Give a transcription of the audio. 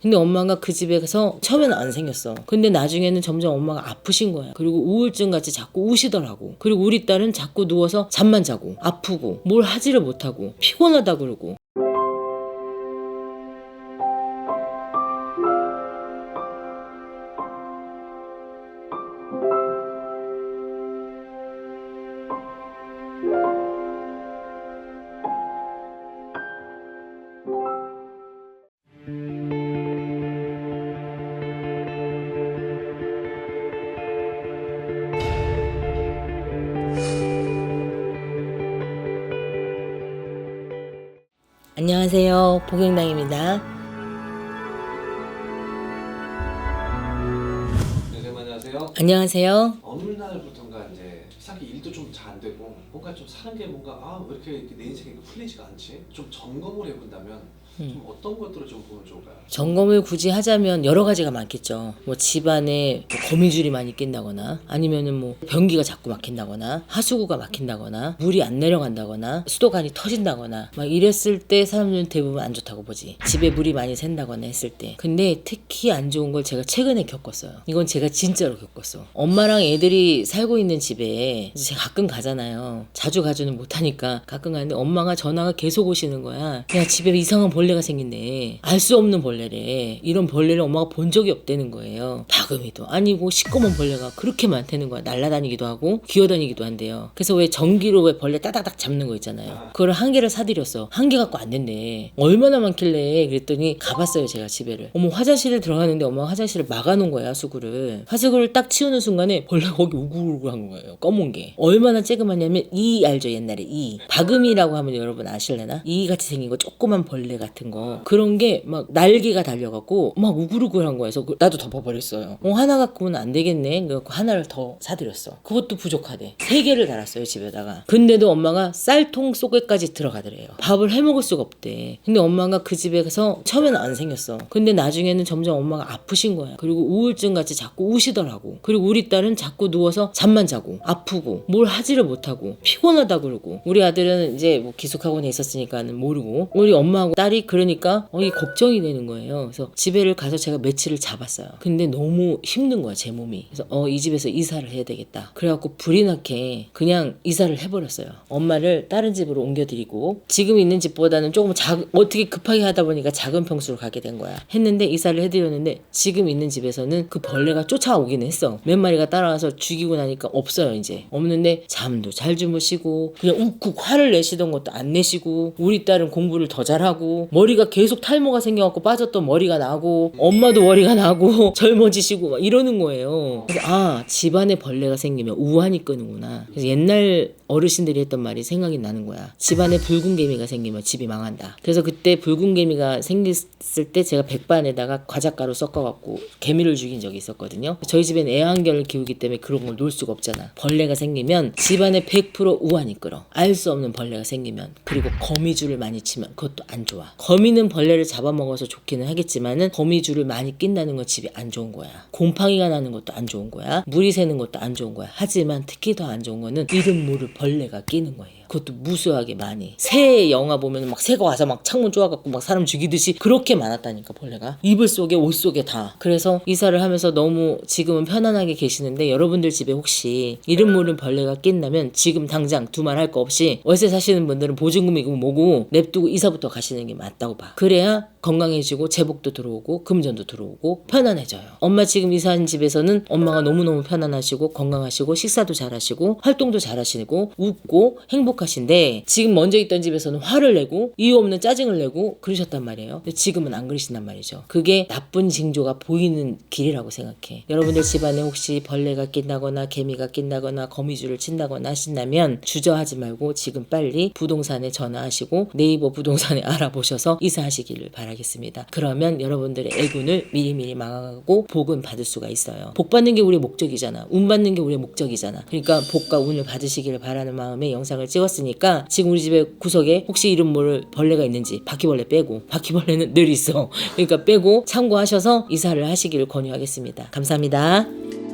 근데 엄마가 그 집에 가서 처음에는 안 생겼어. 근데 나중에는 점점 엄마가 아프신 거야. 그리고 우울증 같이 자꾸 우시더라고. 그리고 우리 딸은 자꾸 누워서 잠만 자고 아프고 뭘 하지를 못하고 피곤하다 그러고 안녕하세요. 복영당입니다. 선생님 안녕하세요. 안녕하세요. 어느 날부턴가 이제 이상하게 일도 좀 잘 안 되고 뭔가 좀 사는 게 뭔가 아 왜 이렇게, 내 인생이 풀리지가 않지? 좀 점검을 해본다면 음. 좀 어떤 것들을 좀 보면 좋을까요? 점검을 굳이 하자면 여러 가지가 많겠죠. 뭐 집안에 뭐 거미줄이 많이 낀다거나 아니면은 뭐 변기가 자꾸 막힌다거나 하수구가 막힌다거나 물이 안 내려간다거나 수도관이 터진다거나 막 이랬을 때 사람들은 대부분 안 좋다고 보지. 집에 물이 많이 샌다거나 했을 때. 근데 특히 안 좋은 걸 제가 최근에 겪었어요. 이건 제가 진짜로 겪었어. 엄마랑 애들이 살고 있는 집에 제가 가끔 가잖아요. 자주 가지는 못하니까 가끔 가는데 엄마가 전화가 계속 오시는 거야. 야 집에 이상한 벌레 가 생긴대. 알수 없는 벌레래. 이런 벌레를 엄마가 본 적이 없다는 거예요. 다금이도 아니고 시꺼먼 벌레가 그렇게 많다는 거야. 날아다니기도 하고 기어다니기도 한대요. 그래서 왜 전기로 왜 벌레 따닥딱 잡는 거 있잖아요. 그걸 한 개를 사드렸어. 한 개 갖고 안 된대. 얼마나 많길래 그랬더니 가봤어요 제가 집에를. 어머 화장실에 들어가는데 엄마가 화장실을 막아놓은 거야 하수구를. 하수구를 딱 치우는 순간에 벌레가 거기 우글우글한 거예요. 검은 게. 얼마나 쬐그마냐면 이 알죠 옛날에 이. 바금이라고 하면 여러분 아실래나? 이 같이 생긴 거 조그만 벌레 같은 거. 그런 게 막 날개가 달려갖고 막 우글우글한 거여서 그- 나도 덮어버렸어요. 어, 하나 갖고는 안 되겠네. 그래갖고 하나를 더 사드렸어. 그것도 부족하대. 세 개를 달았어요 집에다가. 근데도 엄마가 쌀통 속에까지 들어가더래요. 밥을 해 먹을 수가 없대. 근데 엄마가 그 집에 가서 처음에는 안 생겼어. 근데 나중에는 점점 엄마가 아프신 거야. 그리고 우울증 같이 자꾸 우시더라고. 그리고 우리 딸은 자꾸 누워서 잠만 자고 아프고 뭘 하지를 못하고 피곤하다 그러고 우리 아들은 이제 뭐 기숙학원에 있었으니까는 모르고 우리 엄마하고 딸이 그러니까 어, 이 걱정이 되는 거예요. 그래서 집에를 가서 제가 며칠을 잡았어요. 근데 너무 힘든 거야 제 몸이. 그래서 어 이 집에서 이사를 해야 되겠다. 그래갖고 불이 나게 그냥 이사를 해버렸어요. 엄마를 다른 집으로 옮겨드리고 지금 있는 집보다는 조금 작 어떻게 급하게 하다 보니까 작은 평수로 가게 된 거야. 했는데 이사를 해드렸는데 지금 있는 집에서는 그 벌레가 쫓아오긴 했어. 몇 마리가 따라와서 죽이고 나니까 없어요 이제. 없는데 잠도 잘 주무시고 그냥 욱욱 화를 내시던 것도 안 내시고 우리 딸은 공부를 더 잘하고 머리가 계속 탈모가 생겨갖고 빠졌던 머리가 나고 엄마도 머리가 나고 젊어지시고 막 이러는 거예요. 아 집안에 벌레가 생기면 우환이 끄는구나. 그래서 옛날 어르신들이 했던 말이 생각이 나는 거야. 집안에 붉은 개미가 생기면 집이 망한다. 그래서 그때 붉은 개미가 생겼을 때 제가 백반에다가 과자가루 섞어갖고 개미를 죽인 적이 있었거든요. 저희 집엔 애완견을 키우기 때문에 그런 걸 놓을 수가 없잖아. 벌레가 생기면 집안에 100% 우환이 끌어. 알 수 없는 벌레가 생기면 그리고 거미줄을 많이 치면 그것도 안 좋아. 거미는 벌레를 잡아먹어서 좋기는 하겠지만은 거미줄을 많이 낀다는 건 집이 안 좋은 거야. 곰팡이가 나는 것도 안 좋은 거야. 물이 새는 것도 안 좋은 거야. 하지만 특히 더 안 좋은 거는 이름 모를 벌레가 끼는 거예요. 그것도 무수하게 많이. 새 영화 보면 막 새가 와서 막 창문 쪼아갖고 막 사람 죽이듯이 그렇게 많았다니까 벌레가. 이불 속에 옷 속에 다. 그래서 이사를 하면서 너무 지금은 편안하게 계시는데 여러분들 집에 혹시 이름 모르는 벌레가 낀다면 지금 당장 두말 할 거 없이 월세 사시는 분들은 보증금이고 뭐고 냅두고 이사부터 가시는 게 맞다고 봐. 그래야 건강해지고 제복도 들어오고 금전도 들어오고 편안해져요. 엄마 지금 이사한 집에서는 엄마가 너무너무 편안하시고 건강하시고 식사도 잘하시고 활동도 잘하시고 웃고 행복하신데 지금 먼저 있던 집에서는 화를 내고 이유 없는 짜증을 내고 그러셨단 말이에요. 근데 지금은 안 그러신단 말이죠. 그게 나쁜 징조가 보이는 길이라고 생각해. 여러분들 집안에 혹시 벌레가 낀다거나 개미가 낀다거나 거미줄을 친다거나 하신다면 주저하지 말고 지금 빨리 부동산에 전화하시고 네이버 부동산에 알아보셔서 이사하시기를 바 라겠습니다. 그러면 여러분들의 애군을 미리미리 망하고 복은 받을 수가 있어요. 복 받는 게 우리의 목적이잖아. 운 받는 게 우리의 목적이잖아. 그러니까 복과 운을 받으시기를 바라는 마음에 영상을 찍었으니까 지금 우리 집에 구석에 혹시 이름 모를 벌레가 있는지 바퀴벌레 빼고 바퀴벌레는 늘 있어. 그러니까 빼고 참고하셔서 이사를 하시기를 권유하겠습니다. 감사합니다.